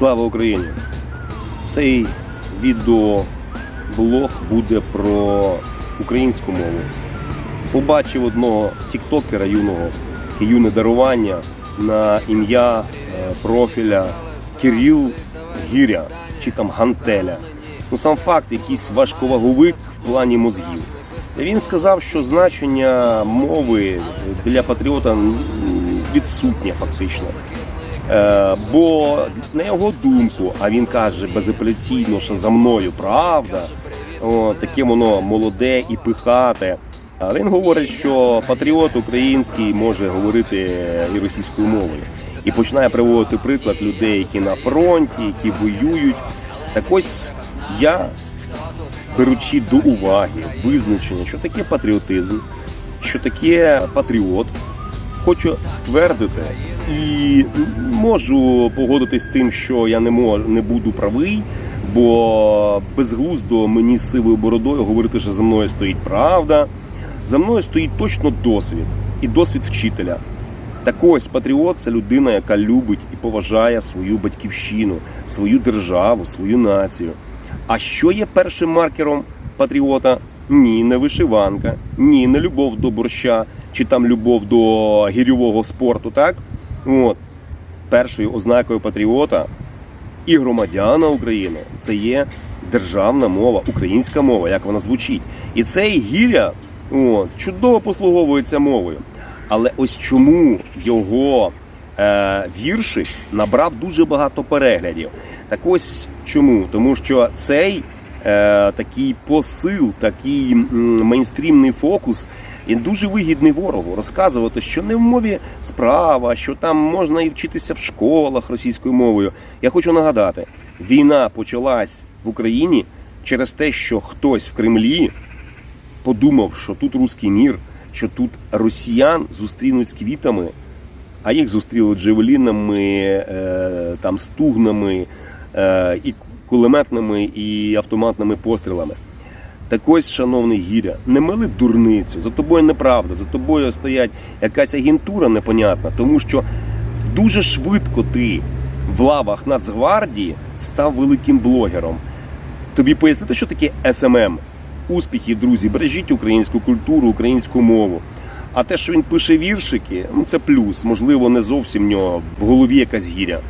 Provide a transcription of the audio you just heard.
Слава Україні! Цей відеоблог буде про українську мову. Побачив одного тіктокера юного, юне дарування на ім'я е, профіля Кирил Гіря чи там Гантеля. Ну сам факт, якийсь важковаговик в плані мозгів. Він сказав, що значення мови для патріота відсутнє фактично. Е, бо на його думку, а він каже безапеляційно, що за мною правда, о, таке воно молоде і пихате. А він говорить, що патріот український може говорити і російською мовою. І починає приводити приклад людей, які на фронті, які воюють. Так ось я, беручи до уваги визначення, що таке патріотизм, що таке патріот, хочу ствердити і можу погодитись з тим, що я не можу не буду правий, бо безглуздо мені з сивою бородою говорити, що за мною стоїть правда. За мною стоїть точно досвід і досвід вчителя. Так ось патріот це людина, яка любить і поважає свою батьківщину, свою державу, свою націю. А що є першим маркером патріота? Ні, не вишиванка, ні, не любов до борща, чи там любов до гірьового спорту, так? От. Першою ознакою патріота і громадяна України це є державна мова, українська мова, як вона звучить. І цей гіря о, чудово послуговується мовою. Але ось чому його е, віршик набрав дуже багато переглядів. Так ось чому? Тому що цей такий посил, такий мейнстрімний фокус. Він дуже вигідний ворогу розказувати, що не в мові справа, що там можна і вчитися в школах російською мовою. Я хочу нагадати, війна почалась в Україні через те, що хтось в Кремлі подумав, що тут руський мір, що тут росіян зустрінуть з квітами, а їх зустріли джевелінами, е, там стугнами, е, і кулеметними, і автоматними пострілами. Так ось, шановний гіря, не мили дурницю, за тобою неправда, за тобою стоять якась агентура непонятна, тому що дуже швидко ти в лавах Нацгвардії став великим блогером. Тобі пояснити, що таке СММ? Успіхи, друзі, бережіть українську культуру, українську мову. А те, що він пише віршики, ну це плюс. Можливо, не зовсім в нього в голові якась гіря.